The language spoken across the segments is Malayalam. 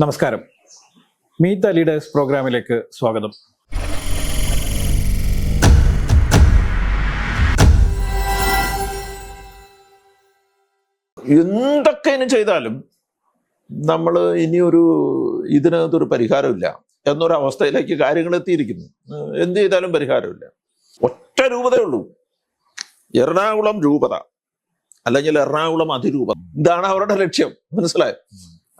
നമസ്കാരം. മീറ്റ് ദ ലീഡേഴ്സ് പ്രോഗ്രാമിലേക്ക് സ്വാഗതം. എന്തൊക്കെ ഇനി ചെയ്താലും നമ്മൾ ഇനി ഒരു ഇതിനകത്തൊരു പരിഹാരമില്ല എന്നൊരവസ്ഥയിലേക്ക് കാര്യങ്ങൾ എത്തിയിരിക്കുന്നു. എന്ത് ചെയ്താലും പരിഹാരമില്ല. ഒറ്റ രൂപതേ ഉള്ളൂ. എറണാകുളം രൂപത. അല്ലെങ്കിൽ എറണാകുളം അതിരൂപത. ഇതാണ് അവരുടെ ലക്ഷ്യം. മനസ്സിലായോ?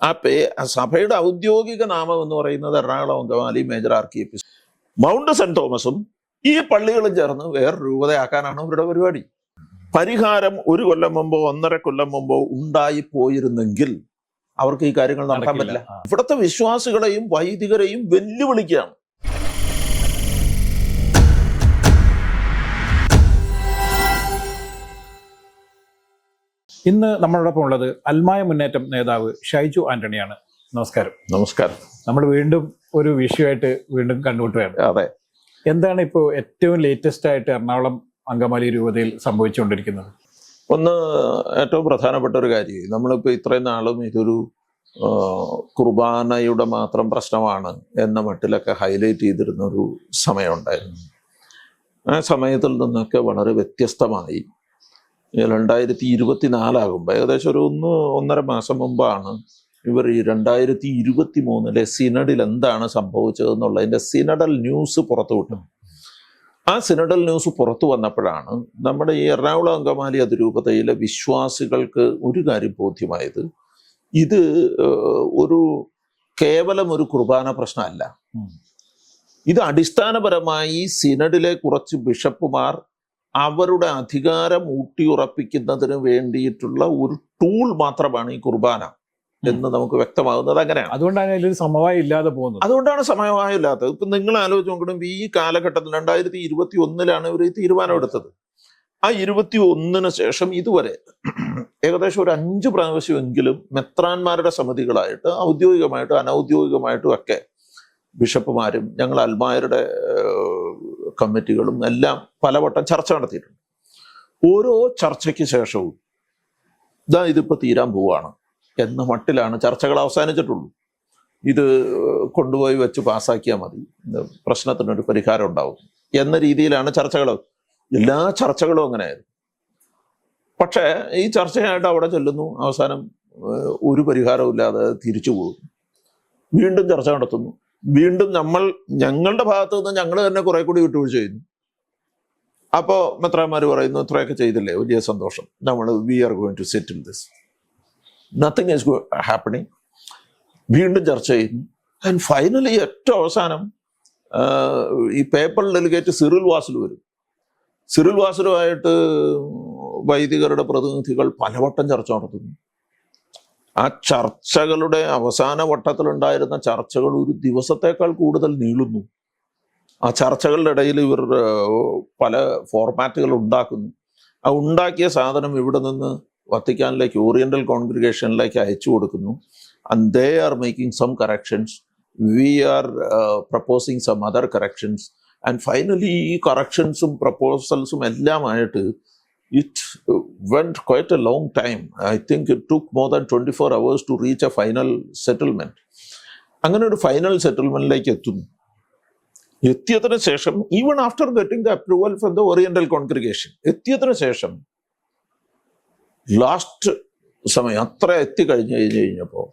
ആ പേ സഭയുടെ ഔദ്യോഗിക നാമം എന്ന് പറയുന്നത് എറണാകുളം അങ്കമാലി മേജർ ആർക്കി എപ്പിസ് മൗണ്ട് സെന്റ് തോമസും ഈ പള്ളികളും ചേർന്ന് വേറെ രൂപതയാക്കാനാണ് അവരുടെ പരിപാടി. പരിഹാരം ഒരു കൊല്ലം മുമ്പോ ഒന്നര കൊല്ലം മുമ്പോ ഉണ്ടായി പോയിരുന്നെങ്കിൽ അവർക്ക് ഈ കാര്യങ്ങൾ നടക്കാൻ പറ്റില്ല. ഇവിടുത്തെ വിശ്വാസികളെയും വൈദികരെയും വെല്ലുവിളിക്കുകയാണ്. ഇന്ന് നമ്മളോടൊപ്പം ഉള്ളത് അൽമായ മുന്നേറ്റം നേതാവ് ഷൈജു ആന്റണിയാണ്. നമസ്കാരം. നമസ്കാരം. നമ്മൾ വീണ്ടും ഒരു വിഷയമായിട്ട് വീണ്ടും കണ്ടുമുട്ടുകയാണ്. അതെ. എന്താണ് ഇപ്പോൾ ഏറ്റവും ലേറ്റസ്റ്റ് ആയിട്ട് എറണാകുളം അങ്കമാലി രൂപതയിൽ സംഭവിച്ചുകൊണ്ടിരിക്കുന്നത്? ഒന്ന് ഏറ്റവും പ്രധാനപ്പെട്ട ഒരു കാര്യം നമ്മളിപ്പോൾ ഇത്രയും നാളും ഇതൊരു കുർബാനയുടെ മാത്രം പ്രശ്നമാണ് എന്ന മട്ടിലൊക്കെ ഹൈലൈറ്റ് ചെയ്തിരുന്ന ഒരു സമയമുണ്ടായിരുന്നു. ആ സമയത്തിൽ നിന്നൊക്കെ വളരെ വ്യത്യസ്തമായി രണ്ടായിരത്തി ഇരുപത്തിനാലാകുമ്പോൾ ഏകദേശം ഒരു ഒന്ന് ഒന്നര മാസം മുമ്പാണ് ഇവർ ഈ രണ്ടായിരത്തി ഇരുപത്തി മൂന്നിലെ സിനഡിൽ എന്താണ് സംഭവിച്ചതെന്നുള്ളതിന്റെ സിനഡൽ ന്യൂസ് പുറത്തു വിട്ടു. ആ സിനഡൽ ന്യൂസ് പുറത്തു വന്നപ്പോഴാണ് നമ്മുടെ ഈ എറണാകുളം അങ്കമാലി അതിരൂപതയിലെ വിശ്വാസികൾക്ക് ഒരു കാര്യം ബോധ്യമായത്. ഇത് ഒരു കേവലം ഒരു കുർബാന പ്രശ്നമല്ല. ഇത് അടിസ്ഥാനപരമായി സിനഡിലെ കുറച്ച് ബിഷപ്പുമാർ അവരുടെ അധികാരം ഊട്ടിയുറപ്പിക്കുന്നതിന് വേണ്ടിയിട്ടുള്ള ഒരു ടൂൾ മാത്രമാണ് ഈ കുർബാന എന്ന് നമുക്ക് വ്യക്തമാകുന്നത് അങ്ങനെയാണ്. അതുകൊണ്ടാണ് അതിലൊരു സമവായം ഇല്ലാതെ പോകുന്നത്. അതുകൊണ്ടാണ് സമയമായില്ലാത്തത് ഇപ്പൊ നിങ്ങൾ ആലോചിച്ച് നോക്കണം ഈ കാലഘട്ടത്തിൽ രണ്ടായിരത്തി ഇരുപത്തി ഒന്നിലാണ് ഇവർ ഈ തീരുമാനമെടുത്തത് ആ ഇരുപത്തി ഒന്നിന് ശേഷം ഇതുവരെ ഏകദേശം ഒരു അഞ്ച് പ്രാവശ്യമെങ്കിലും മെത്രാന്മാരുടെ സമിതികളായിട്ട് ഔദ്യോഗികമായിട്ടും അനൗദ്യോഗികമായിട്ടും ഒക്കെ ബിഷപ്പുമാരും ഞങ്ങൾ അൽമായരുടെ കമ്മിറ്റികളും എല്ലാം പലവട്ടം ചർച്ച നടത്തിയിട്ടുണ്ട്. ഓരോ ചർച്ചയ്ക്ക് ശേഷവും ഇതാ ഇതിപ്പോൾ തീരാൻ പോവുകയാണ് എന്ന മട്ടിലാണ് ചർച്ചകൾ അവസാനിച്ചിട്ടുള്ളൂ. ഇത് കൊണ്ടുപോയി വെച്ച് പാസ്സാക്കിയാൽ മതി. പ്രശ്നത്തിനൊരു പരിഹാരം ഉണ്ടാവും എന്ന രീതിയിലാണ് ചർച്ചകൾ. എല്ലാ ചർച്ചകളും അങ്ങനെയായിരുന്നു. പക്ഷേ ഈ ചർച്ചയായിട്ട് അവിടെ ചെല്ലുന്നു. അവസാനം ഒരു പരിഹാരവും ഇല്ലാതെ തിരിച്ചു പോകും വീണ്ടും ചർച്ച നടത്തുന്നു. വീണ്ടും നമ്മൾ ഞങ്ങളുടെ ഭാഗത്തു നിന്ന് ഞങ്ങൾ തന്നെ കുറെ കൂടി വിട്ടുവീഴ്ച ചെയ്യുന്നു. അപ്പോൾ മെത്രാന്മാർ പറയുന്നു ഇത്രയൊക്കെ ചെയ്തില്ലേ? വലിയ സന്തോഷം. നമ്മൾ we are going to settle this nothing is happening വീണ്ടും ചർച്ച ചെയ്യുന്നു. ആൻഡ് ഫൈനലി ഏറ്റവും അവസാനം ഈ പേപ്പർ ഡെലിഗേറ്റ് സിറിൽ വാസിൽ വരും. സിറിൽ വാസിലുമായിട്ട് വൈദികരുടെ പ്രതിനിധികൾ പലവട്ടം ചർച്ച നടത്തുന്നു. ആ ചർച്ചകളുടെ അവസാന വട്ടത്തിലുണ്ടായിരുന്ന ചർച്ചകൾ ഒരു ദിവസത്തേക്കാൾ കൂടുതൽ നീളുന്നു. ആ ചർച്ചകളുടെ ഇടയിൽ ഇവർ പല ഫോർമാറ്റുകൾ ഉണ്ടാക്കുന്നു. ആ ഉണ്ടാക്കിയ സാധനം ഇവിടെ നിന്ന് വത്തിക്കാനിലേക്ക് ഓറിയന്റൽ കോൺഗ്രിഗേഷനിലേക്ക് അയച്ചു കൊടുക്കുന്നു. And they are making some corrections we are proposing some other corrections and finally ഈ കറക്ഷൻസും പ്രപ്പോസൽസും എല്ലാമായിട്ട് it uh, went quite a long time. I think it took more than 24 hours to reach a final settlement. അങ്ങനെ ഒരു ഫൈനൽ സെറ്റിൽമെന്റിലേക്ക് എത്തുന്നു എത്തിയതിനു ശേഷം even after getting the approval from the oriental congregation എത്തിയതിനു ശേഷം ലാസ്റ്റ് സമയം അത്ര എത്തിക്കഴിഞ്ഞ് കഴിഞ്ഞ് കഴിഞ്ഞപ്പോൾ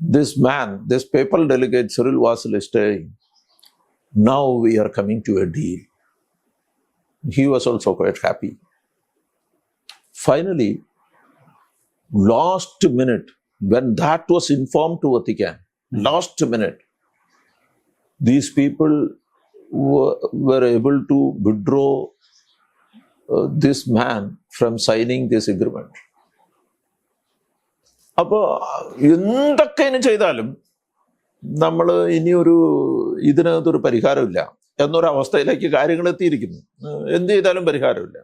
this man this paper delegate Cyril Vasil staying now we are coming to a deal he was also quite happy finally last minute when that was inform to Vatican last minute these people were, were able to withdraw uh, this man from signing this agreement. അപ്പോൾ എന്തൊക്കെ ഇനി ചെയ്താലും നമ്മൾ ഇനിയൊരു ഇതിനകത്തൊരു പരിഹാരമില്ല എന്നൊരവസ്ഥയിലേക്ക് കാര്യങ്ങൾ എത്തിയിരിക്കുന്നു എന്ത് ചെയ്താലും പരിഹാരമില്ല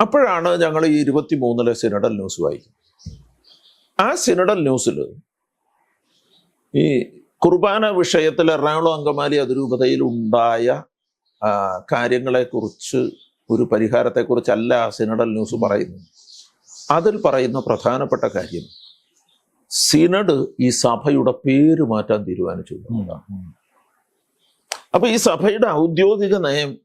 അപ്പോഴാണ് ഞങ്ങൾ ഈ ഇരുപത്തി മൂന്നിലെ സിനഡൽ ന്യൂസ് വായിക്കും ആ സിനഡൽ ന്യൂസിൽ ഈ കുർബാന വിഷയത്തിൽ എറണാകുളം അങ്കമാലി അതിരൂപതയിൽ ഉണ്ടായ കാര്യങ്ങളെക്കുറിച്ച് ഒരു പരിഹാരത്തെക്കുറിച്ചല്ല ആ സിനഡൽ ന്യൂസ് പറയുന്നു അതിൽ പറയുന്ന പ്രധാനപ്പെട്ട കാര്യം സിനഡ് ഈ സഭയുടെ പേര് മാറ്റാൻ തീരുമാനിച്ചു. അപ്പൊ ഈ സഭയുടെ ഔദ്യോഗിക നയം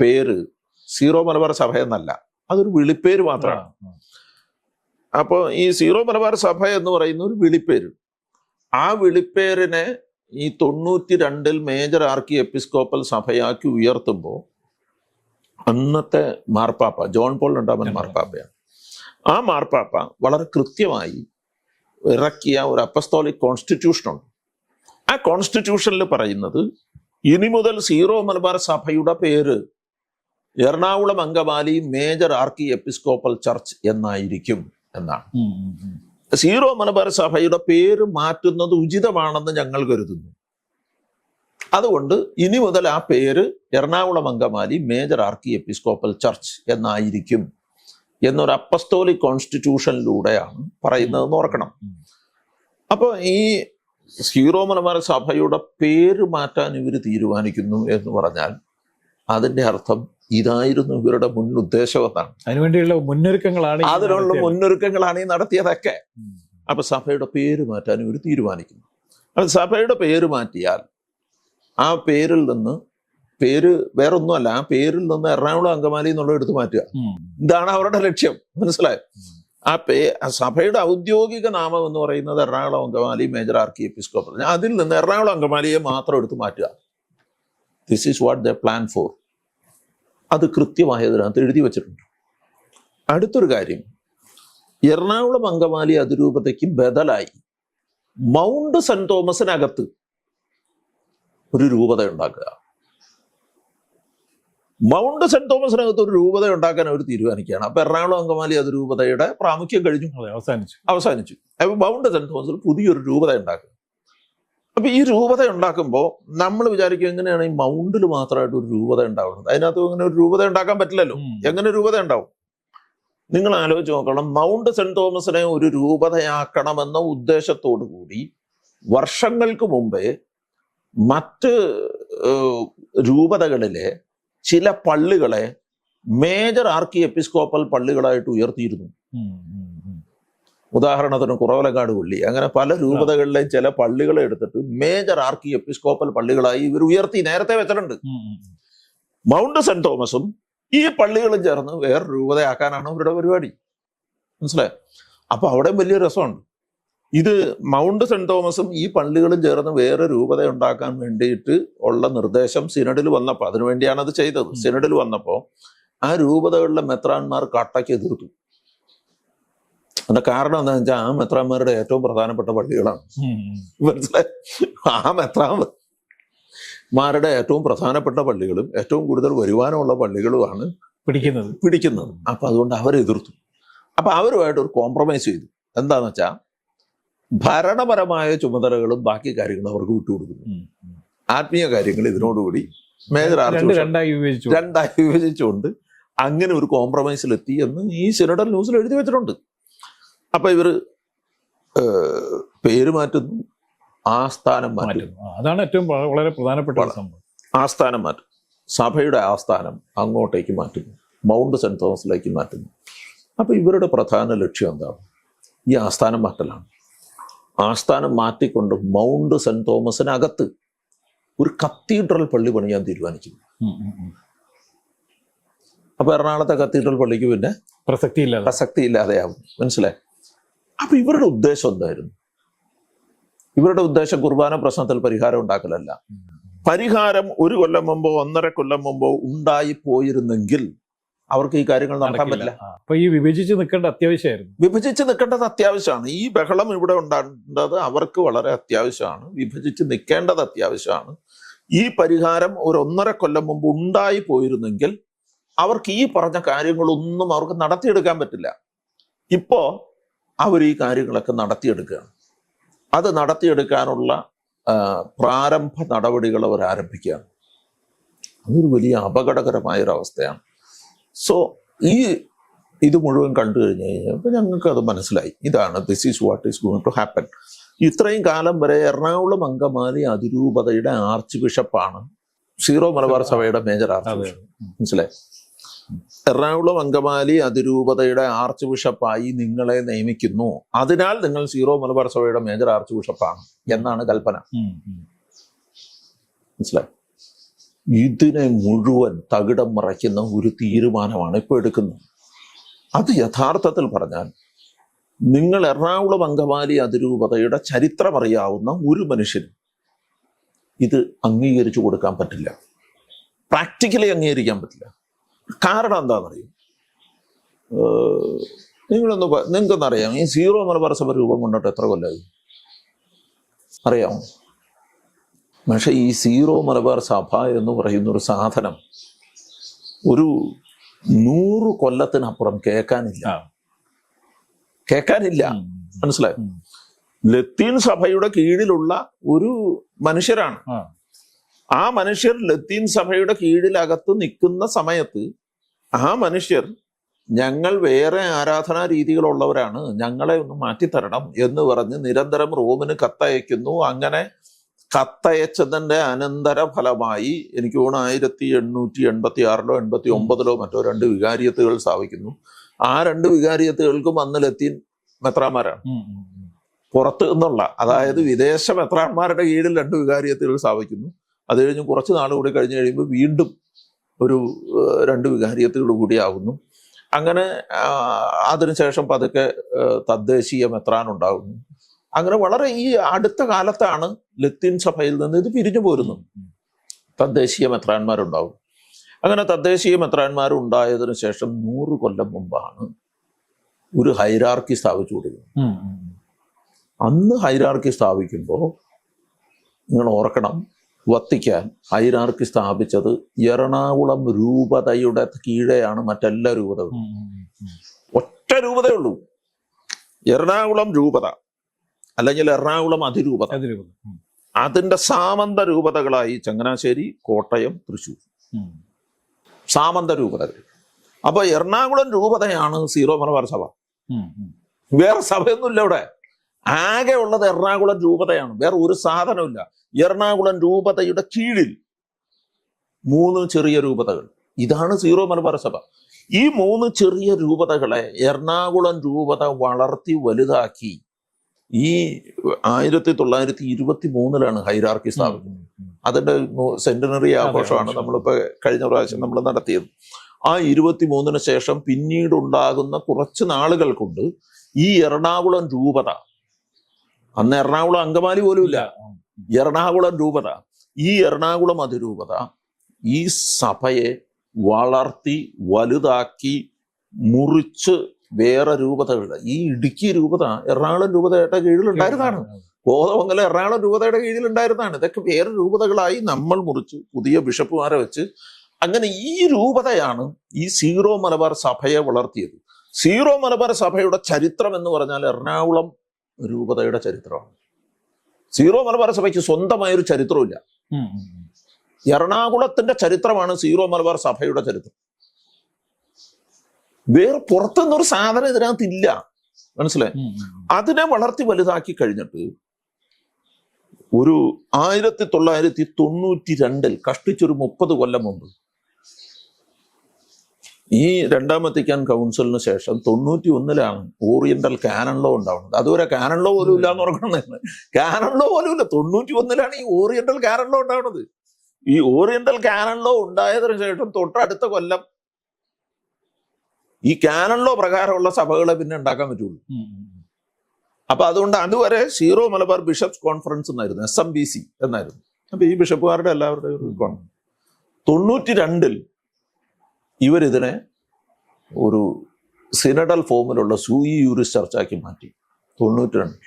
പേര് സീറോ മലബാർ സഭ എന്നല്ല അതൊരു വിളിപ്പേര് മാത്രമാണ്. അപ്പോൾ ഈ സീറോ മലബാർ സഭ എന്ന് പറയുന്ന ഒരു വിളിപ്പേര്. ആ വിളിപ്പേരിനെ ഈ തൊണ്ണൂറ്റി രണ്ടിൽ മേജർ ആർക്കി എപ്പിസ്കോപ്പൽ സഭയാക്കി ഉയർത്തുമ്പോൾ അന്നത്തെ മാർപ്പാപ്പ ജോൺ പോൾ രണ്ടാമൻ മാർപ്പാപ്പയാണ്. ആ മാർപ്പാപ്പ വളരെ കൃത്യമായി ഇറക്കിയ ഒരു അപ്പസ്തോളിക് കോൺസ്റ്റിറ്റ്യൂഷൻ ഉണ്ട്. ആ കോൺസ്റ്റിറ്റ്യൂഷനിൽ പറയുന്നത് ഇനി മുതൽ സീറോ മലബാർ സഭയുടെ പേര് Ernakulam Angamaly major archiepiscopal church എന്നായിരിക്കും എന്നാണ്. സീറോ മലബാർ സഭയുടെ പേര് മാറ്റുന്നത് ഉചിതമാണെന്ന് ഞങ്ങൾ കരുതുന്നു. അതുകൊണ്ട് ഇനി മുതൽ ആ പേര് Ernakulam Angamaly major archiepiscopal church എന്നായിരിക്കും എന്നൊരു അപ്പസ്തോലിക് കോൺസ്റ്റിറ്റ്യൂഷനിലൂടെയാണ് പറയുന്നതെന്ന് ഓർക്കണം. അപ്പോൾ ഈ സീറോ മലബാർ സഭയുടെ പേര് മാറ്റാൻ ഇവർ തീരുമാനിക്കുന്നു എന്ന് പറഞ്ഞാൽ അതിന്റെ അർത്ഥം ഇതായിരുന്നു ഇവരുടെ മുൻ ഉദ്ദേശം എന്നാണ് അതിനുവേണ്ടിയുള്ള മുന്നൊരുക്കങ്ങളാണ് അതിനുള്ള. മുന്നൊരുക്കങ്ങളാണ് ഈ നടത്തിയതൊക്കെ. അപ്പൊ സഭയുടെ പേര് മാറ്റാൻ ഇവർ തീരുമാനിക്കുന്നു. അപ്പൊ സഭയുടെ പേര് മാറ്റിയാൽ ആ പേരിൽ നിന്ന് പേര് വേറൊന്നുമല്ല ആ പേരിൽ നിന്ന് എറണാകുളം അങ്കമാലി എന്നുള്ള എടുത്തു മാറ്റുക. ഇതാണ് അവരുടെ ലക്ഷ്യം. മനസ്സിലായോ? ആ പേ സഭയുടെ ഔദ്യോഗിക നാമം എന്ന് പറയുന്നത് Ernakulam Angamaly major archiepiscopal അതിൽ നിന്ന് എറണാകുളം അങ്കമാലിയെ മാത്രം എടുത്തു മാറ്റുക. This is what the plan for അത് കൃത്യമായി അതിനകത്ത് എഴുതി വച്ചിട്ടുണ്ട്. അടുത്തൊരു കാര്യം. എറണാകുളം അങ്കമാലി അതിരൂപതയ്ക്ക് ബദലായി മൗണ്ട് സെന്റ് തോമസിനകത്ത് ഒരു രൂപത ഉണ്ടാക്കുക മൗണ്ട് സെന്റ് തോമസിനകത്ത് ഒരു രൂപത ഉണ്ടാക്കാൻ അവർ തീരുമാനിക്കുകയാണ്. അപ്പൊ എറണാകുളം അങ്കമാലി അതിരൂപതയുടെ പ്രാമുഖ്യം കഴിഞ്ഞു. അവസാനിച്ചു. അവസാനിച്ചു. അപ്പൊ മൗണ്ട് സെന്റ് തോമസിൽ പുതിയൊരു രൂപത ഉണ്ടാക്കുക അപ്പൊ ഈ രൂപത ഉണ്ടാക്കുമ്പോൾ നമ്മൾ വിചാരിക്കും എങ്ങനെയാണ് ഈ മൗണ്ടിൽ മാത്രമായിട്ട് ഒരു രൂപത ഉണ്ടാവുന്നത്. അതിനകത്ത് അങ്ങനെ ഒരു രൂപത ഉണ്ടാക്കാൻ പറ്റില്ലല്ലോ. എങ്ങനെ രൂപത ഉണ്ടാവും? നിങ്ങൾ ആലോചിച്ച് നോക്കണം. മൗണ്ട് സെന്റ് തോമസിനെ ഒരു രൂപതയാക്കണമെന്ന ഉദ്ദേശത്തോടു കൂടി വർഷങ്ങൾക്ക് മുമ്പേ മറ്റ് രൂപതകളിലെ ചില പള്ളികളെ മേജർ ആർക്കി എപ്പിസ്കോപ്പൽ പള്ളികളായിട്ട് ഉയർത്തിയിരുന്നു. ഉദാഹരണത്തിന് കുറവലക്കാട് പള്ളി. അങ്ങനെ പല രൂപതകളിലെയും ചില പള്ളികളെ എടുത്തിട്ട് മേജർ ആർക്കി എപ്പിസ്കോപ്പൽ പള്ളികളായി ഇവർ ഉയർത്തി നേരത്തെ വെച്ചിട്ടുണ്ട്. മൗണ്ട് സെന്റ് തോമസും ഈ പള്ളികളും ചേർന്ന് വേറെ രൂപതയാക്കാനാണ് ഇവരുടെ പരിപാടി. മനസ്സിലായോ? അപ്പൊ അവിടെ വലിയ രസമുണ്ട്. ഇത് മൗണ്ട് സെന്റ് തോമസും ഈ പള്ളികളും ചേർന്ന് വേറെ രൂപത ഉണ്ടാക്കാൻ വേണ്ടിയിട്ട് ഉള്ള നിർദ്ദേശം സിനഡിൽ വന്നപ്പോൾ അതിനുവേണ്ടിയാണ് അത് ചെയ്തത്. സിനഡിൽ വന്നപ്പോൾ ആ രൂപതകളിലെ മെത്രാന്മാർ കട്ടയ്ക്ക് എതിർത്തു. അതിന്റെ കാരണം എന്താ വെച്ചാൽ ആ മെത്രാന്മാരുടെ ഏറ്റവും പ്രധാനപ്പെട്ട പള്ളികളാണ്. മനസ്സിലായി? ആ മെത്രാന്മാരുടെ ഏറ്റവും പ്രധാനപ്പെട്ട പള്ളികളും ഏറ്റവും കൂടുതൽ വരുമാനമുള്ള പള്ളികളുമാണ് പിടിക്കുന്നത്. പിടിക്കുന്നത്. അപ്പൊ അതുകൊണ്ട് അവർ എതിർത്തു. അപ്പൊ അവരുമായിട്ട് ഒരു കോംപ്രമൈസ് ചെയ്തു. എന്താന്ന് വെച്ചാൽ ഭരണപരമായ ചുമതലകളും ബാക്കി കാര്യങ്ങളും അവർക്ക് വിട്ടുകൊടുക്കുന്നു. ആത്മീയ കാര്യങ്ങൾ ഇതിനോടുകൂടി മേജർ വിഭജിച്ചു. രണ്ടായി വിഭജിച്ചുകൊണ്ട് അങ്ങനെ ഒരു കോംപ്രമൈസിലെത്തി എന്ന് ഈ സിനഡൽ ന്യൂസിൽ എഴുതി വെച്ചിട്ടുണ്ട്. അപ്പൊ ഇവർ പേര് മാറ്റുന്നു. ആസ്ഥാനം മാറ്റുന്നു. അതാണ് ഏറ്റവും വളരെ പ്രധാനപ്പെട്ട ആസ്ഥാനം മാറ്റും സഭയുടെ ആസ്ഥാനം അങ്ങോട്ടേക്ക് മാറ്റുന്നു. മൗണ്ട് സെന്റ് തോമസിലേക്ക് മാറ്റുന്നു. അപ്പൊ ഇവരുടെ പ്രധാന ലക്ഷ്യം എന്താണ്? ഈ ആസ്ഥാനം മാറ്റലാണ്. ആസ്ഥാനം മാറ്റിക്കൊണ്ട് മൗണ്ട് സെന്റ് തോമസിനകത്ത് ഒരു കത്തീഡ്രൽ പള്ളി പണിയാൻ തീരുമാനിച്ചു ഉം, ഉം, ഉം. അപ്പൊ എറണാകുളത്തെ കത്തീഡ്രൽ പള്ളിക്ക് പിന്നെ പ്രസക്തി ഇല്ല പ്രസക്തി ഇല്ലാതെയാവും മനസ്സിലായി? അപ്പൊ ഇവരുടെ ഉദ്ദേശം എന്തായിരുന്നു? ഇവരുടെ ഉദ്ദേശം കുർബാന പ്രശ്നത്തിൽ പരിഹാരം ഉണ്ടാക്കലല്ല. പരിഹാരം ഒരു കൊല്ലം മുമ്പോ ഒന്നര കൊല്ലം മുമ്പോ ഉണ്ടായി പോയിരുന്നെങ്കിൽ അവർക്ക് ഈ കാര്യങ്ങൾ നടക്കാൻ പറ്റില്ല. അപ്പൊ ഈ വിഭജിച്ച് നിൽക്കേണ്ട അത്യാവശ്യമായിരുന്നു. വിഭജിച്ച് നിൽക്കേണ്ടത് അത്യാവശ്യമാണ്. ഈ ബഹളം ഇവിടെ ഉണ്ടാകേണ്ടത് അവർക്ക് വളരെ അത്യാവശ്യമാണ്. വിഭജിച്ച് നിൽക്കേണ്ടത് അത്യാവശ്യമാണ്. ഈ പരിഹാരം ഒരു ഒന്നര കൊല്ലം മുമ്പ് ഉണ്ടായി പോയിരുന്നെങ്കിൽ അവർക്ക് ഈ പറഞ്ഞ കാര്യങ്ങളൊന്നും അവർക്ക് നടത്തിയെടുക്കാൻ പറ്റില്ല. ഇപ്പോ അവർ ഈ കാര്യങ്ങളൊക്കെ നടത്തിയെടുക്കുകയാണ്. അത് നടത്തിയെടുക്കാനുള്ള പ്രാരംഭ നടപടികൾ അവർ ആരംഭിക്കുകയാണ്. അതൊരു വലിയ അപകടകരമായ ഒരു അവസ്ഥയാണ് സോ ഈ ഇത് മുഴുവൻ കണ്ടു കഴിഞ്ഞു കഴിഞ്ഞപ്പോൾ ഞങ്ങൾക്ക് അത് മനസ്സിലായി. ഇതാണ് this is what is going to happen ഇത്രയും കാലം വരെ എറണാകുളം അങ്കമാലി അതിരൂപതയുടെ ആർച്ച് ബിഷപ്പാണ്. സീറോ മലബാർ സഭയുടെ മേജർ ആർച്ച് ബിഷപ്പ്. മനസ്സിലായി? എറണാകുളം അങ്കമാലി അതിരൂപതയുടെ ആർച്ച് ബിഷപ്പായി നിങ്ങളെ നിയമിക്കുന്നു. അതിനാൽ നിങ്ങൾ സീറോ മലബാർ സഭയുടെ മേജർ ആർച്ച് ബിഷപ്പാണ് എന്നാണ് കൽപ്പന. മനസ്സിലായി? ഇതിനെ മുഴുവൻ തകിടം മറയ്ക്കുന്ന ഒരു തീരുമാനമാണ് ഇപ്പോൾ എടുക്കുന്നത്. അത് യഥാർത്ഥത്തിൽ പറഞ്ഞാൽ നിങ്ങൾ എറണാകുളം അങ്കമാലി അതിരൂപതയുടെ ചരിത്രമറിയാവുന്ന ഒരു മനുഷ്യൻ ഇത് അംഗീകരിച്ചു കൊടുക്കാൻ പറ്റില്ല. പ്രാക്ടിക്കലി അംഗീകരിക്കാൻ പറ്റില്ല. കാരണം എന്താണെന്നറിയും? നിങ്ങളൊന്ന് നിങ്ങൾക്കൊന്നറിയാം. ഈ സീറോ മലബാർ സഭ രൂപം കൊണ്ടിട്ട് എത്ര കൊല്ലായി? അറിയാമോ? പക്ഷെ ഈ സീറോ മലബാർ സഭ എന്ന് പറയുന്ന ഒരു സാധനം ഒരു നൂറ് കൊല്ലത്തിനപ്പുറം കേൾക്കാനില്ല. കേൾക്കാനില്ല. മനസ്സിലായി. ലത്തീൻ സഭയുടെ കീഴിലുള്ള ഒരു മനുഷ്യരാണ്. ആ. മനുഷ്യർ ലത്തീൻ സഭയുടെ കീഴിലകത്ത് നിൽക്കുന്ന സമയത്ത് ആ മനുഷ്യർ ഞങ്ങൾ വേറെ ആരാധനാ രീതികളുള്ളവരാണ് ഞങ്ങളെ ഒന്ന് മാറ്റിത്തരണം എന്ന് പറഞ്ഞ് നിരന്തരം റോമിന് കത്തയക്കുന്നു അങ്ങനെ കത്തയച്ചതിന്റെ അനന്തര ഫലമായി എനിക്ക് തോന്നുന്നു ആയിരത്തി എണ്ണൂറ്റി എൺപത്തി ആറിലോ എൺപത്തി ഒമ്പതിലോ മറ്റോ രണ്ട് വികാരിയത്തുകൾ സ്ഥാപിക്കുന്നു ആ രണ്ട് വികാരിയത്തുകൾക്കും അന്ന് ലത്തീൻ മെത്രാന്മാരാണ്. പുറത്ത് നിന്നുള്ള അതായത് വിദേശ മെത്രാന്മാരുടെ കീഴിൽ രണ്ട് വികാരിയത്തുകൾ സ്ഥാപിക്കുന്നു അത് കഴിഞ്ഞ് കുറച്ച് നാൾ കൂടി കഴിഞ്ഞ് കഴിയുമ്പോൾ വീണ്ടും ഒരു രണ്ട് വികാരിയത്തുകൾ കൂടിയാവുന്നു അങ്ങനെ അതിനുശേഷം പതുക്കെ തദ്ദേശീയ മെത്രാനുണ്ടാകുന്നു അങ്ങനെ വളരെ ഈ അടുത്ത കാലത്താണ് ലത്തീൻ സഭയിൽ നിന്ന് ഇത് പിരിഞ്ഞു പോരുന്നു തദ്ദേശീയ മെത്രാന്മാരുണ്ടാവും അങ്ങനെ തദ്ദേശീയ മെത്രാന്മാർ ഉണ്ടായതിനു ശേഷം നൂറ് കൊല്ലം മുമ്പാണ് ഒരു ഹൈരാർക്കി സ്ഥാപിച്ചു കൊടുക്കുന്നത്. അന്ന് ഹൈരാർക്കി സ്ഥാപിക്കുമ്പോൾ നിങ്ങൾ ഓർക്കണം വത്തിക്കാൻ ഹൈരാർക്കി സ്ഥാപിച്ചത് എറണാകുളം രൂപതയുടെ കീഴെയാണ് മറ്റെല്ലാ രൂപതകളും. ഒറ്റ രൂപതയുള്ളൂ എറണാകുളം രൂപത അല്ലെങ്കിൽ എറണാകുളം അതിരൂപത. അതിര് അതിന്റെ സാമന്ത രൂപതകളായി ചങ്ങനാശ്ശേരി കോട്ടയം തൃശൂർ. സാമന്ത രൂപതകൾ. അപ്പൊ എറണാകുളം രൂപതയാണ് സീറോ മലബാർ സഭ. വേറെ സഭയൊന്നുമില്ല ഇവിടെ ആകെ ഉള്ളത് എറണാകുളം രൂപതയാണ്. വേറെ ഒരു സാധനമില്ല എറണാകുളം രൂപതയുടെ കീഴിൽ മൂന്ന് ചെറിയ രൂപതകൾ. ഇതാണ് സീറോ മലബാർ സഭ. ഈ മൂന്ന് ചെറിയ രൂപതകളെ എറണാകുളം രൂപത വളർത്തി വലുതാക്കി ഈ ആയിരത്തി തൊള്ളായിരത്തി ഇരുപത്തി മൂന്നിലാണ് ഹൈരാർക്കി സ്ഥാപിക്കുന്നത്. അതിന്റെ സെന്റിനറി ആഘോഷമാണ് ആഘോഷം. നമ്മളിപ്പോ കഴിഞ്ഞ പ്രാവശ്യം നമ്മൾ നടത്തിയത്. ആ ഇരുപത്തി മൂന്നിന് ശേഷം പിന്നീടുണ്ടാകുന്ന കുറച്ച് നാളുകൾ കൊണ്ട് ഈ എറണാകുളം രൂപത അന്ന് എറണാകുളം അങ്കമാലി പോലും ഇല്ല. എറണാകുളം രൂപത. ഈ എറണാകുളം അതിരൂപത ഈ സഭയെ വളർത്തി വലുതാക്കി മുറിച്ച് വേറെ രൂപതകൾ ഈ ഇടുക്കി രൂപത എറണാകുളം രൂപതയുടെ കീഴിലുണ്ടായിരുന്നതാണ്. കോതമംഗലം എറണാകുളം രൂപതയുടെ കീഴിലുണ്ടായിരുന്നതാണ്. ഇതൊക്കെ വേറെ രൂപതകളായി നമ്മൾ മുറിച്ചു പുതിയ ബിഷപ്പുമാരെ വെച്ച് അങ്ങനെ ഈ രൂപതയാണ് ഈ സീറോ മലബാർ സഭയെ വളർത്തിയത്. സീറോ മലബാർ സഭയുടെ ചരിത്രം എന്ന് പറഞ്ഞാൽ എറണാകുളം രൂപതയുടെ ചരിത്രമാണ്. സീറോ മലബാർ സഭയ്ക്ക് സ്വന്തമായൊരു ചരിത്രമില്ല ഉം, ഉം, ഉം. എറണാകുളത്തിന്റെ ചരിത്രമാണ് സീറോ മലബാർ സഭയുടെ ചരിത്രം വേറെ പുറത്തുനിന്നൊരു സാധനം ഇതിനകത്ത് ഇല്ല മനസ്സിലായി. അതിനെ വളർത്തി വലുതാക്കി കഴിഞ്ഞിട്ട് ഒരു ആയിരത്തി തൊള്ളായിരത്തി തൊണ്ണൂറ്റി രണ്ടിൽ കഷ്ടിച്ചൊരു മുപ്പത് കൊല്ലം മുമ്പ് ഈ രണ്ടാം വത്തിക്കാൻ കൗൺസിലിന് ശേഷം തൊണ്ണൂറ്റി ഒന്നിലാണ് ഓറിയന്റൽ കാനൺ ലോ ഉണ്ടാവുന്നത്. അതുവരെ കാനൺ ലോ പോലും ഇല്ലാന്ന് ഓർക്കണം കാനൺ ലോ പോലും ഇല്ല. തൊണ്ണൂറ്റി ഒന്നിലാണ് ഈ ഓറിയന്റൽ കാനൺ ലോ ഉണ്ടാവുന്നത്. ഈ ഓറിയന്റൽ കാനൺ ലോ ഉണ്ടായതിനു ശേഷം തൊട്ടടുത്ത കൊല്ലം ഈ കാനൺ ലോ പ്രകാരമുള്ള സഭകളെ പിന്നെ ഉണ്ടാക്കാൻ പറ്റുള്ളൂ. അപ്പൊ അതുകൊണ്ട് അതുവരെ സീറോ മലബാർ ബിഷപ്സ് കോൺഫറൻസ് എന്നായിരുന്നു എസ് എം ബി സി എന്നായിരുന്നു. അപ്പൊ ഈ ബിഷപ്പുകാരുടെ എല്ലാവരുടെയും ഒരു കോൺഫറൻസ് തൊണ്ണൂറ്റി രണ്ടിൽ ഇവരിതിനെ ഒരു സിനഡൽ ഫോമിലുള്ള സൂയി യൂറിസ് ചർച്ചാക്കി മാറ്റി. തൊണ്ണൂറ്റി രണ്ട്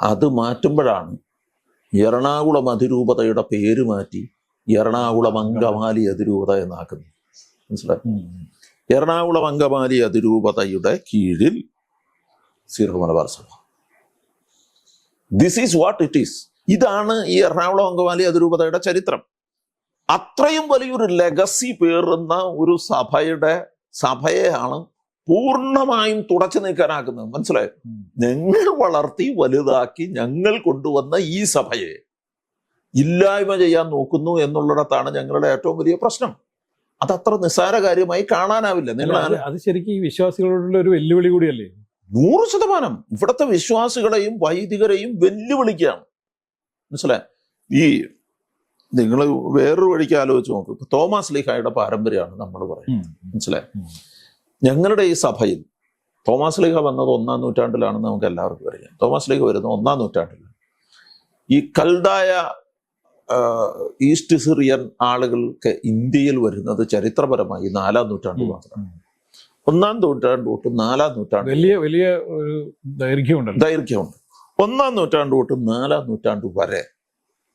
അത് മാറ്റുമ്പോഴാണ് എറണാകുളം അതിരൂപതയുടെ പേര് മാറ്റി എറണാകുളം അങ്കമാലി അതിരൂപത എന്നാക്കുന്നത്. മനസ്സിലായി. എറണാകുളം അങ്കമാലി അതിരൂപതയുടെ കീഴിൽ സീറോ മലബാർ സഭ. This is what it is ഇതാണ് ഈ എറണാകുളം അങ്കമാലി അതിരൂപതയുടെ ചരിത്രം. അത്രയും വലിയൊരു ലെഗസി പേറുന്ന ഒരു സഭയുടെ സഭയെയാണ് പൂർണമായും തുടച്ചു നീക്കാനാക്കുന്നത്. മനസ്സിലായോ? ഞങ്ങൾ വളർത്തി വലുതാക്കി ഞങ്ങൾ കൊണ്ടുവന്ന ഈ സഭയെ ഇല്ലായ്മ ചെയ്യാൻ നോക്കുന്നു എന്നുള്ളിടത്താണ് ഞങ്ങളുടെ ഏറ്റവും വലിയ പ്രശ്നം. അത് അത്ര നിസ്സാര കാര്യമായി കാണാനാവില്ല. നിങ്ങൾ അത് അത് ശരിക്കും ഈ വിശ്വാസികളോടുള്ള ഒരു വെല്ലുവിളി കൂടിയല്ലേ? നൂറ് ശതമാനം. ഇവിടുത്തെ വിശ്വാസികളെയും വൈദികരെയും വെല്ലുവിളിക്കുകയാണ്. മനസ്സിലായി? ഈ നിങ്ങൾ വേറൊരു വഴിക്ക് ആലോചിച്ച് നോക്കും. ഇപ്പൊ തോമസ് ലീഹായുടെ പാരമ്പര്യമാണ് നമ്മൾ പറയുന്നത്. മനസ്സിലായി? ഞങ്ങളുടെ ഈ സഭയിൽ തോമസ് ലീഹ വന്നത് ഒന്നാം നൂറ്റാണ്ടിലാണെന്ന് നമുക്ക് എല്ലാവർക്കും അറിയാം. തോമസ് ലീഹ വരുന്നത് ഒന്നാം നൂറ്റാണ്ടിൽ ഈ കൽതായ ഈസ്റ്റ് സിറിയൻ ആളുകൾക്ക് ഇന്ത്യയിൽ വരുന്നത് ചരിത്രപരമായി നാലാം നൂറ്റാണ്ട് മാത്രമാണ്. ഒന്നാം നൂറ്റാണ്ട് തൊട്ട് നാലാം നൂറ്റാണ്ട് വലിയ വലിയ ഒരു ദൈർഘ്യമുണ്ട് ദൈർഘ്യമുണ്ട്. ഒന്നാം നൂറ്റാണ്ട് തൊട്ട് നാലാം നൂറ്റാണ്ട് വരെ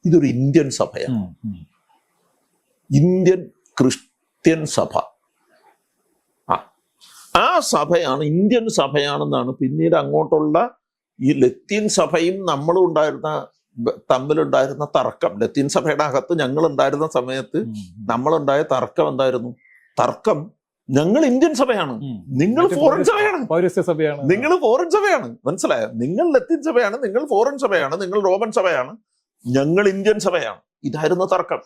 ഇതൊരു ഇന്ത്യൻ സഭയാണ്. ഇന്ത്യൻ ക്രിസ്ത്യൻ സഭ. ആ സഭയാണ് ഇന്ത്യൻ സഭയാണെന്നാണ് പിന്നീട് അങ്ങോട്ടുള്ള ഈ ലത്തീൻ സഭയും നമ്മളും ഉണ്ടായിരുന്ന തമ്മിലുണ്ടായിരുന്ന തർക്കം. ലത്തീൻ സഭയുടെ അകത്ത് ഞങ്ങൾ ഉണ്ടായിരുന്ന സമയത്ത് നമ്മളുണ്ടായ തർക്കം എന്തായിരുന്നു? തർക്കം ഞങ്ങൾ ഇന്ത്യൻ സഭയാണ്. നിങ്ങൾ ഫോറിൻ സഭയാണ്. സഭയാണ്. നിങ്ങൾ ഫോറിൻ സഭയാണ്. മനസ്സിലായോ? നിങ്ങൾ ലത്തീൻ സഭയാണ് നിങ്ങൾ ഫോറിൻ സഭയാണ് നിങ്ങൾ റോമൻ സഭയാണ്. ഞങ്ങൾ ഇന്ത്യൻ സഭയാണ്. ഇതായിരുന്നു തർക്കം.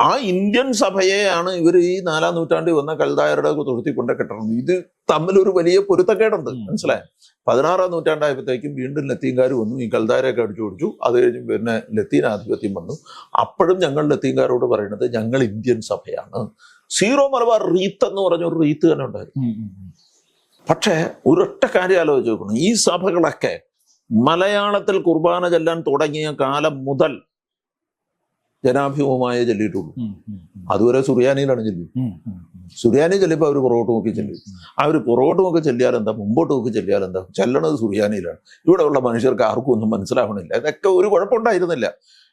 ആ ഇന്ത്യൻ സഭയെയാണ് ഇവർ ഈ നാലാം നൂറ്റാണ്ടിൽ വന്ന കൽദായരുടെ തൊഴുത്തിക്കൊണ്ട് കെട്ടണം ഇത് തമ്മിലൊരു വലിയ പൊരുത്തക്കേടുണ്ട്. മനസ്സിലായി? പതിനാറാം നൂറ്റാണ്ടായപ്പോഴത്തേക്കും വീണ്ടും ലത്തീൻകാർ വന്നു. ഈ കൽദായരെയൊക്കെ അടിച്ചു പിടിച്ചു. അത് കഴിഞ്ഞ് പിന്നെ ലത്തീൻ ആധിപത്യം വന്നു. അപ്പോഴും ഞങ്ങൾ ലത്തീൻകാരോട് പറയുന്നത് ഞങ്ങൾ ഇന്ത്യൻ സഭയാണ്. സീറോ മലബാർ റീത്ത് എന്ന് പറഞ്ഞ ഒരു റീത്ത് തന്നെ ഉണ്ടായിരുന്നു. പക്ഷേ ഒരൊറ്റ കാര്യം ആലോചിച്ച് നോക്കണം. ഈ സഭകളൊക്കെ മലയാളത്തിൽ കുർബാന ചെല്ലാൻ തുടങ്ങിയ കാലം മുതൽ ജനാഭിമുഖമായ ചൊല്ലിയിട്ടുള്ളൂ. അതുവരെ സുറിയാനിയിലാണ് ചൊല്ലി. സുറിയാനി ചെല്ലുമ്പോൾ അവർ പുറകോട്ട് നോക്കി ചെല്ലി. അവർ പുറകോട്ട് നോക്കി ചെല്ലിയാൽ എന്താ? മുമ്പോട്ട് നോക്കി ചെല്ലിയാൽ എന്താ? ചെല്ലണത് സുറിയാനിയിലാണ്. ഇവിടെയുള്ള ഉള്ള മനുഷ്യർക്ക് ആർക്കും ഒന്നും മനസ്സിലാവണില്ല. ഇതൊക്കെ ഒരു കുഴപ്പമുണ്ടായിരുന്നില്ല.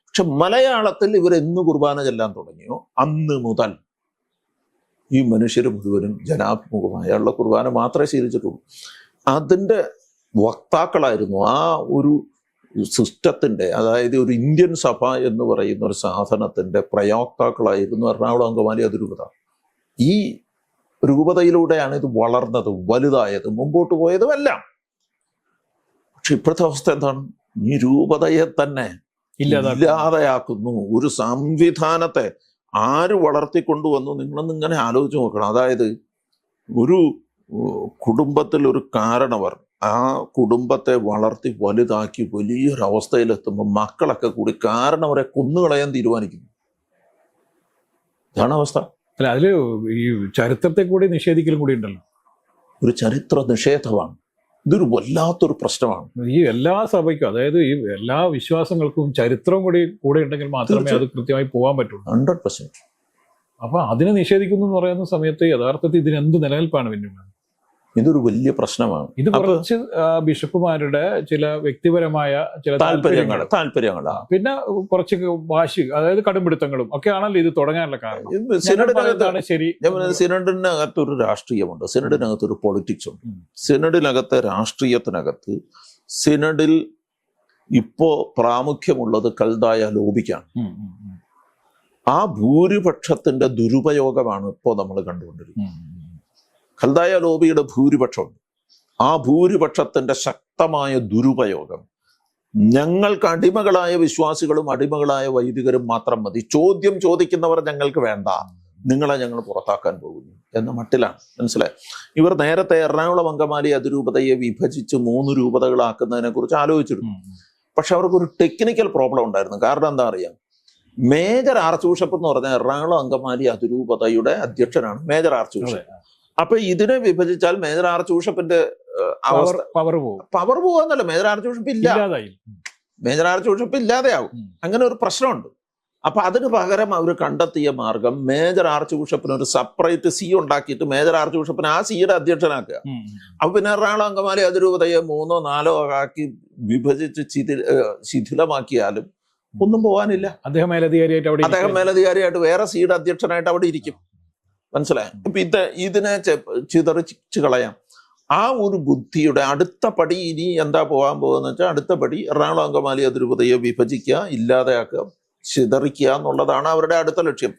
പക്ഷെ മലയാളത്തിൽ ഇവരെന്ന് കുർബാന ചെല്ലാൻ തുടങ്ങിയോ? അന്ന് മുതൽ ഈ മനുഷ്യർ മുഴുവനും ജനാഭിമുഖമായുള്ള കുർബാന മാത്രമേ ശീലിച്ചിട്ടുള്ളൂ. അതിന്റെ വക്താക്കളായിരുന്നു. ആ ഒരു സിസ്റ്റത്തിന്റെ അതായത് ഒരു ഇന്ത്യൻ സഭ എന്ന് പറയുന്ന ഒരു സാധനത്തിന്റെ പ്രയോക്താക്കളായിരുന്നു എറണാകുളം അങ്കമാലി അതിരൂപത. ഈ രൂപതയിലൂടെയാണ് ഇത് വളർന്നത് വലുതായത് മുമ്പോട്ട് പോയതും എല്ലാം പക്ഷെ ഇപ്പോഴത്തെ അവസ്ഥ എന്താണ്? ഈ രൂപതയെ തന്നെ. ഇല്ലാതെയാക്കുന്നു. ഒരു സംവിധാനത്തെ ആര് വളർത്തിക്കൊണ്ടുവന്നു നിങ്ങളൊന്നും ഇങ്ങനെ ആലോചിച്ച് നോക്കണം. അതായത് ഒരു കുടുംബത്തിൽ ഒരു കാരണവർ ആ കുടുംബത്തെ വളർത്തി വലുതാക്കി വലിയൊരവസ്ഥയിലെത്തുമ്പോൾ മക്കളൊക്കെ കൂടി കാരണം അവരെ കൊന്നുകളയാൻ തീരുമാനിക്കുന്നു. ഇതാണ് അവസ്ഥ. അല്ല അതിൽ ഈ ചരിത്രത്തെ കൂടി നിഷേധിക്കലും കൂടി ഉണ്ടല്ലോ. ഒരു ചരിത്ര നിഷേധമാണ്. ഇതൊരു വല്ലാത്തൊരു പ്രശ്നമാണ്. ഈ എല്ലാ സഭയ്ക്കും അതായത് ഈ എല്ലാ വിശ്വാസങ്ങൾക്കും ചരിത്രം കൂടി കൂടെ ഉണ്ടെങ്കിൽ മാത്രമേ അത് കൃത്യമായി പോകാൻ പറ്റുള്ളൂ. ഹൺഡ്രഡ് പെർസെന്റ് അപ്പൊ അതിനെ നിഷേധിക്കുന്നു എന്ന് പറയുന്ന സമയത്ത് യഥാർത്ഥത്തിൽ ഇതിന് എന്ത് നിലനിൽപ്പാണ് പിന്നീട് ഇതൊരു വലിയ പ്രശ്നമാണ്. ഇത് കുറച്ച് ബിഷപ്പുമാരുടെ ചില വ്യക്തിപരമായ ചില താല്പര്യങ്ങൾ. താല്പര്യങ്ങളാണ് പിന്നെ കുറച്ച് വാശി അതായത് കടുംപിടുത്തങ്ങളും ഒക്കെ ആണല്ലോ ഇത് തുടങ്ങാനുള്ള കാരണം. സിനഡിനകത്താണ് ശരി. സിനഡിനകത്ത് ഒരു രാഷ്ട്രീയമുണ്ട് സിനഡിനകത്ത് ഒരു പൊളിറ്റിക്സ് ഉണ്ട്. സിനഡിനകത്തെ രാഷ്ട്രീയത്തിനകത്ത് സിനഡിൽ ഇപ്പോ പ്രാമുഖ്യമുള്ളത് കൽതായ ലോബിക്കാണ്. ആ ഭൂരിപക്ഷത്തിന്റെ ദുരുപയോഗമാണ് ഇപ്പോ നമ്മൾ കണ്ടുകൊണ്ടിരിക്കുന്നത്. ഖൽദായ ലോബിയുടെ ഭൂരിപക്ഷമുണ്ട് ആ ഭൂരിപക്ഷത്തിന്റെ ശക്തമായ ദുരുപയോഗം. ഞങ്ങൾക്ക് അടിമകളായ വിശ്വാസികളും അടിമകളായ വൈദികരും മാത്രം മതി. ചോദ്യം ചോദിക്കുന്നവർ ഞങ്ങൾക്ക് വേണ്ട. നിങ്ങളെ ഞങ്ങൾ പുറത്താക്കാൻ പോകുന്നു. എന്ന മട്ടിലാണ്. മനസ്സിലായി? ഇവർ നേരത്തെ എറണാകുളം അങ്കമാലി അതിരൂപതയെ വിഭജിച്ച് മൂന്ന് രൂപതകളാക്കുന്നതിനെ കുറിച്ച് ആലോചിച്ചിരുന്നു. പക്ഷെ അവർക്ക് ഒരു ടെക്നിക്കൽ പ്രോബ്ലം ഉണ്ടായിരുന്നു. കാരണം എന്താ അറിയാം? മേജർ ആർച്ച് ബിഷപ്പ് എന്ന് പറഞ്ഞാൽ എറണാകുളം അങ്കമാലി അതിരൂപതയുടെ അധ്യക്ഷനാണ് മേജർ ആർച്ച് ബിഷപ്പ്. അപ്പൊ ഇതിനെ വിഭജിച്ചാൽ മേജർ ആർ ചൂഷപ്പിന്റെ പവർ പോകും. പവർ പോകാന്നല്ല മേജർ ആർ ചൂഷപ്പ് ഇല്ല. ഇല്ലാതായി. മേജർ ആർ ചൂഷപ്പ് ഇല്ലാതെയാവും. അങ്ങനെ ഒരു പ്രശ്നമുണ്ട്. അപ്പൊ അതിന് പകരം അവർ കണ്ടെത്തിയ മാർഗം മേജർ ആർച്ച് ബിഷപ്പിന് ഒരു സെപ്പറേറ്റ് സി ഉണ്ടാക്കിയിട്ട് മേജർ ആർച്ച് ബിഷപ്പിനെ ആ സിയുടെ അധ്യക്ഷനാക്കുക. അപ്പൊ പിന്നെ എറണാകുളം അങ്കമാലി അതിരൂപതയെ മൂന്നോ നാലോ ആക്കി വിഭജിച്ച് ശിഥിലമാക്കിയാലും ഒന്നും പോകാനില്ല അദ്ദേഹം മേലധികാരിയായിട്ട് അദ്ദേഹം. മേലധികാരിയായിട്ട് വേറെ സിയുടെ അധ്യക്ഷനായിട്ട് അവിടെ ഇരിക്കും. മനസ്സിലായി? അപ്പൊ ഇത് ഇതിനെ ചിതറിച്ച് കളയാം. ആ ഒരു ബുദ്ധിയുടെ അടുത്ത പടി ഇനി എന്താ പോകാൻ പോകുന്നത് വെച്ചാൽ അടുത്ത പടി എറണാകുളം അങ്കമാലി അതിരൂപതയെ വിഭജിക്കുക ഇല്ലാതെയാക്കുക ചിതറിക്കുക എന്നുള്ളതാണ് അവരുടെ അടുത്ത ലക്ഷ്യം.